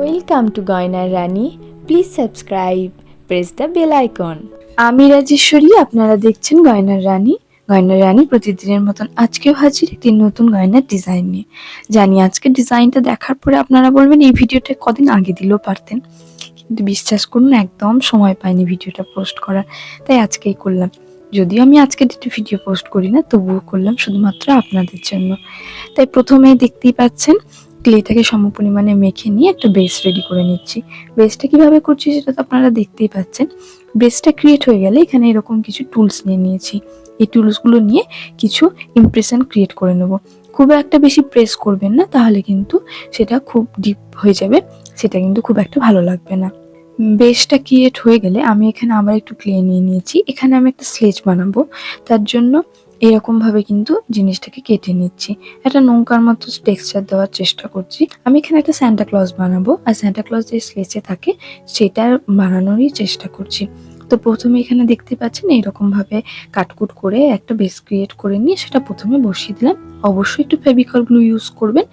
Welcome to গয়নার রানী please subscribe press the bell icon আমি রাজেশ্বরী, আপনারা দেখছেন গয়নার রানী গয়নার রানী প্রতিদিনের মতন আজকেও হাজির একটি নতুন গয়নার ডিজাইন নিয়ে। জানি আজকে ডিজাইনটা দেখার পরে আপনারা বলবেন, এই ভিডিওটা কদিন আগে দিলেও পারতেন? কিন্তু বিশ্বাস করুন, একদম সময় পাইনি ভিডিওটা পোস্ট করার। তাই আজকেই করলাম। যদিও আমি আজকে একটু ভিডিও পোস্ট করি না, তবুও করলাম শুধুমাত্র আপনাদের জন্য। তাই প্রথমেই দেখতেই পাচ্ছেন ক্লেটাকে সম পরিমাণে মেখে নিয়ে একটা বেস রেডি করে নিচ্ছি। বেসটা কীভাবে করছি সেটা তো আপনারা দেখতেই পাচ্ছেন। বেসটা ক্রিয়েট হয়ে গেলে এখানে এরকম কিছু টুলস নিয়ে নিয়েছি। এই টুলসগুলো নিয়ে কিছু ইমপ্রেশন ক্রিয়েট করে নেব। খুব একটা বেশি প্রেস করবেন না, তাহলে কিন্তু সেটা খুব ডিপ হয়ে যাবে। সেটা কিন্তু খুব একটা ভালো লাগবে না। বেসটা ক্রিয়েট হয়ে গেলে আমি এখানে আবার একটু ক্লে নিয়ে নিয়েছি। এখানে আমি একটা স্লেজ বানাবো। তার জন্য এরকম ভাবে কিন্তু জিনিসটাকে কেটে নিচ্ছি। একটা নৌকার মতো টেক্সচার দেওয়ার চেষ্টা করছি। আমি এখানে একটা স্যান্টা ক্লজ বানাবো। আর স্যান্টা ক্লজ যে স্লেচে থাকে, সেটা বানানোরই চেষ্টা করছি। তো প্রথমে এখানে দেখতে পাচ্ছেন এইরকম ভাবে কাটকুট করে একটা বেস ক্রিয়েট করে নিয়ে সেটা প্রথমে বসিয়ে দিলাম। অবশ্যই একটু ফেভিকল গ্লু ইউজ করবেন।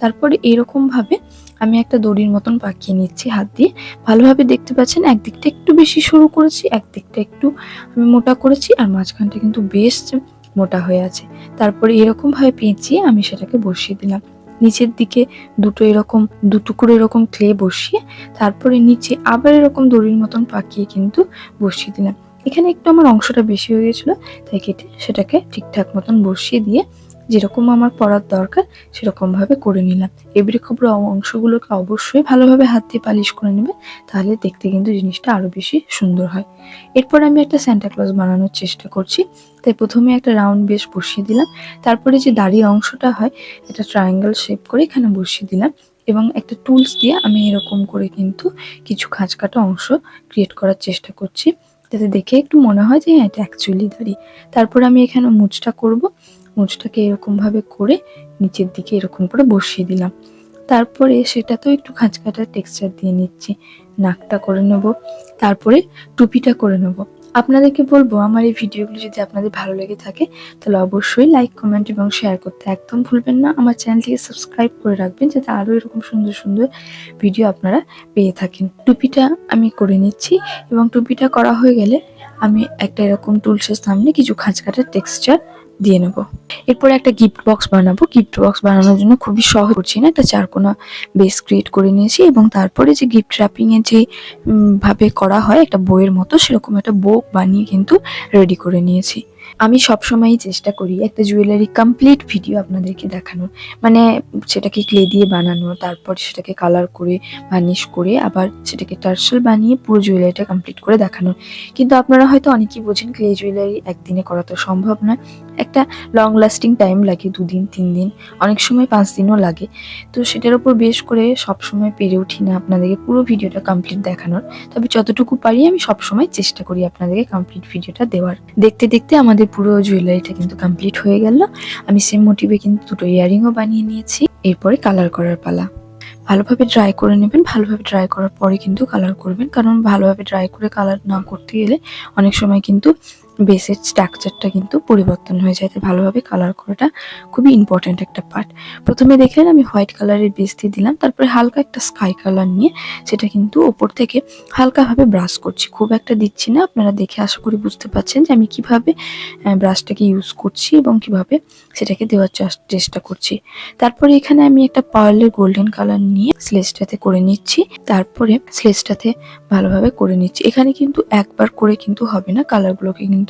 তারপরে এরকম ভাবে আমি একটা দড়ির মতন পাকিয়ে নিচ্ছি হাত দিয়ে। ভালোভাবে দেখতে পাচ্ছেন একদিকটা একটু বেশি সরু করেছি, একদিকটা একটু আমি মোটা করেছি। আর মাঝখানটা কিন্তু বেশ মোটা হয়ে আছে। তারপরে এরকমভাবে পেঁচিয়ে আমি সেটাকে বসিয়ে দিলাম। নিচের দিকে দুটো এরকম, দু টুকরো এরকম ক্লে বসিয়ে তারপরে নিচে আবার এরকম দড়ির মতন পাকিয়ে কিন্তু বসিয়ে দিলাম। এখানে একটু আমার অংশটা বেশি হয়ে গেছিল, তাই কেটে সেটাকে ঠিকঠাক মতন বসিয়ে দিয়ে যেরকম আমার পড়ার দরকার, সেরকমভাবে করে নিলাম। এবারে খবর অংশগুলোকে অবশ্যই ভালোভাবে হাত দিয়ে পালিশ করে নেবে তাহলে দেখতে কিন্তু জিনিসটা আরও বেশি সুন্দর হয়। এরপর আমি একটা স্যান্টা ক্লজ বানানোর চেষ্টা করছি। তাই প্রথমে একটা রাউন্ড বেশ বসিয়ে দিলাম। তারপরে যে দাড়ির অংশটা হয়, এটা ট্রায়াঙ্গেল শেপ করে এখানে বসিয়ে দিলাম এবং একটা টুলস দিয়ে আমি এরকম করে কিন্তু কিছু খাঁজ কাটা অংশ ক্রিয়েট করার চেষ্টা করছি। যাতে দেখে একটু মনে হয় যে হ্যাঁ এটা অ্যাকচুয়ালি দাড়ি। তারপর আমি এখানে মুচটা করব। মুচটাকে এরকম ভাবে করে নিচের দিকে এরকম করে বসিয়ে দিলাম। তারপরে সেটাতেও একটু খাঁজ কাটার টেক্সচার দিয়ে নিচ্ছি। নাকটা করে নেব। তারপরে টুপিটা করে নেব। আপনাদেরকে বলব, আমার এই ভিডিওগুলো যদি আপনাদের ভালো লেগে থাকে, তাহলে অবশ্যই লাইক কমেন্ট এবং শেয়ার করতে একদম ভুলবেন না। আমার চ্যানেলটিকে সাবস্ক্রাইব করে রাখবেন, যাতে আরও এরকম সুন্দর সুন্দর ভিডিও আপনারা পেয়ে থাকেন। টুপিটা আমি করে নিচ্ছি এবং টুপিটা করা হয়ে গেলে আমি একটা এরকম টুলসের সামনে কিছু খাঁজ কাটার টেক্সচার দিয়ে নেব। এরপরে একটা গিফট বক্স বানাবো। গিফট বক্স বানানোর জন্য খুবই সহজ করছি না একটা চারকোনা বেস ক্রিয়েট করে নিয়েছি এবং তারপরে যে গিফট র্যাপিং এর যে ভাবে করা হয় একটা বইয়ের মতো, সেরকম একটা বুক বানিয়ে কিন্তু রেডি করে নিয়েছি। আমি সবসময়ই চেষ্টা করি একটা জুয়েলারি কমপ্লিট ভিডিও আপনাদেরকে দেখানোর। মানে সেটাকে ক্লে দিয়ে বানানো, তারপর সেটাকে কালার করে বার্নিশ করে, আবার সেটাকে টার্সেল বানিয়ে পুরো জুয়েলারিটা কমপ্লিট করে দেখানোর। কিন্তু আপনারা হয়তো অনেকেই বোঝেন ক্লে জুয়েলারি একদিনে করা তো সম্ভব নয়। একটা লং লাস্টিং টাইম লাগে, দুদিন তিন দিন অনেক সময় পাঁচ দিনও লাগে। তো সেটার উপর বেশ করে সব সময় পেরে উঠি না আপনাদেরকে পুরো ভিডিওটা কমপ্লিট দেখানোর। তবে যতটুকু পারি আমি সব সময় চেষ্টা করি আপনাদেরকে কমপ্লিট ভিডিওটা দেওয়ার। দেখতে দেখতে আমাদের পুরো জুয়েলারিটা কিন্তু কমপ্লিট হয়ে গেল। আমি সেম মোটিভে কিন্তু দুটো ইয়ারিংও বানিয়ে নিয়েছি। এরপরে কালার করার পালা। ভালোভাবে ড্রাই করে নেবেন। ভালোভাবে ড্রাই করার পরে কিন্তু কালার করবেন। কারণ ভালোভাবে ড্রাই করে কালার না করতে গেলে অনেক সময় কিন্তু বেসের স্ট্রাকচারটা কিন্তু পরিবর্তন হয়ে যায়। ভালোভাবে কালার করাটা খুবই ইম্পর্ট্যান্ট একটা পার্ট প্রথমে দেখলেন আমি হোয়াইট কালারের বেস দিয়ে দিলাম, তারপরে হালকা একটা স্কাই কালার নিয়ে সেটা কিন্তু ওপর থেকে হালকাভাবে ব্রাশ করছি। খুব একটা দিচ্ছি না, আপনারা দেখে আশা করি বুঝতে পারছেন যে আমি কীভাবে ব্রাশটাকে ইউজ করছি এবং কীভাবে সেটাকে দেওয়ার চেষ্টা করছি। তারপরে এখানে আমি একটা পার্লের গোল্ডেন কালার নিয়ে স্লেজটাতে করে নিচ্ছি। তারপরে স্লেজটাতে ভালোভাবে করে নিচ্ছি। এখানে কিন্তু একবার করে কিন্তু হবে না কালারগুলোকে কিন্তু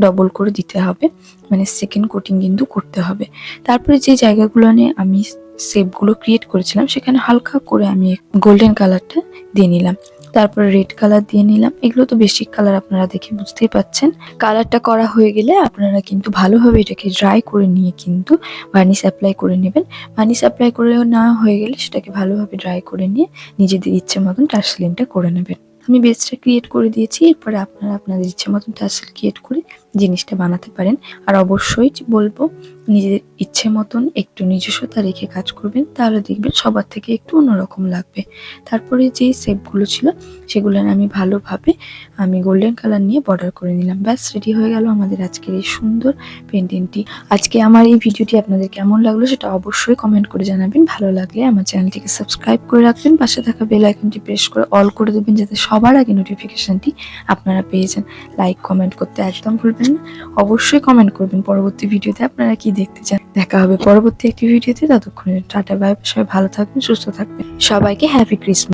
ডবল করে দিতে হবে। মানে সেকেন্ড কোটিং কিন্তু করতে হবে। তারপরে যে জায়গাগুলো নিয়ে আমি শেপগুলো ক্রিয়েট করেছিলাম, সেখানে হালকা করে আমি গোল্ডেন কালারটা দিয়ে নিলাম। তারপরে রেড কালার দিয়ে নিলাম। এগুলো তো বেসিক কালার আপনারা দেখে বুঝতেই পাচ্ছেন। কালারটা করা হয়ে গেলে আপনারা কিন্তু ভালোভাবে এটাকে ড্রাই করে নিয়ে কিন্তু ভার্নিশ অ্যাপ্লাই করে নেবেন। ভার্নিশ অ্যাপ্লাই করে না হয়ে গেলে সেটাকে ভালোভাবে ড্রাই করে নিয়ে নিজেদের ইচ্ছে মতন টার্সেলিনটা করে নেবেন। আমি বেসটা ক্রিয়েট করে দিয়েছি এরপরে আপনারা আপনাদের ইচ্ছে মতন টার্সেল ক্রিয়েট করে জিনিসটা বানাতে পারেন। আর অবশ্যই বলব, নিজের ইচ্ছে মতন একটু নিজস্বতা রেখে কাজ করবেন, তাহলে দেখবেন সবার থেকে একটু অন্যরকম লাগবে। তারপরে যেই শেপগুলো ছিল, সেগুলো আমি ভালোভাবে আমি গোল্ডেন কালার নিয়ে বর্ডার করে নিলাম। ব্যাস রেডি হয়ে গেল আমাদের আজকের এই সুন্দর পেন্টিংটি আজকে আমার এই ভিডিওটি আপনাদের কেমন লাগল সেটা অবশ্যই কমেন্ট করে জানাবেন। ভালো লাগলে আমার চ্যানেলটিকে সাবস্ক্রাইব করে রাখবেন। পাশে থাকা বেল আইকনটি প্রেস করে অল করে দেবেন, যাতে সবার আগে নোটিফিকেশনটি আপনারা পেয়ে যান। লাইক কমেন্ট করতে একদম ভুলবেন না অবশ্যই কমেন্ট করবেন পরবর্তী ভিডিওতে আপনারা কি দেখতে চান। দেখা হবে পরবর্তী একটি ভিডিওতে। ততক্ষণে টাটা বাই সবাই ভালো থাকবেন, সুস্থ থাকবেন। সবাইকে হ্যাপি ক্রিসমাস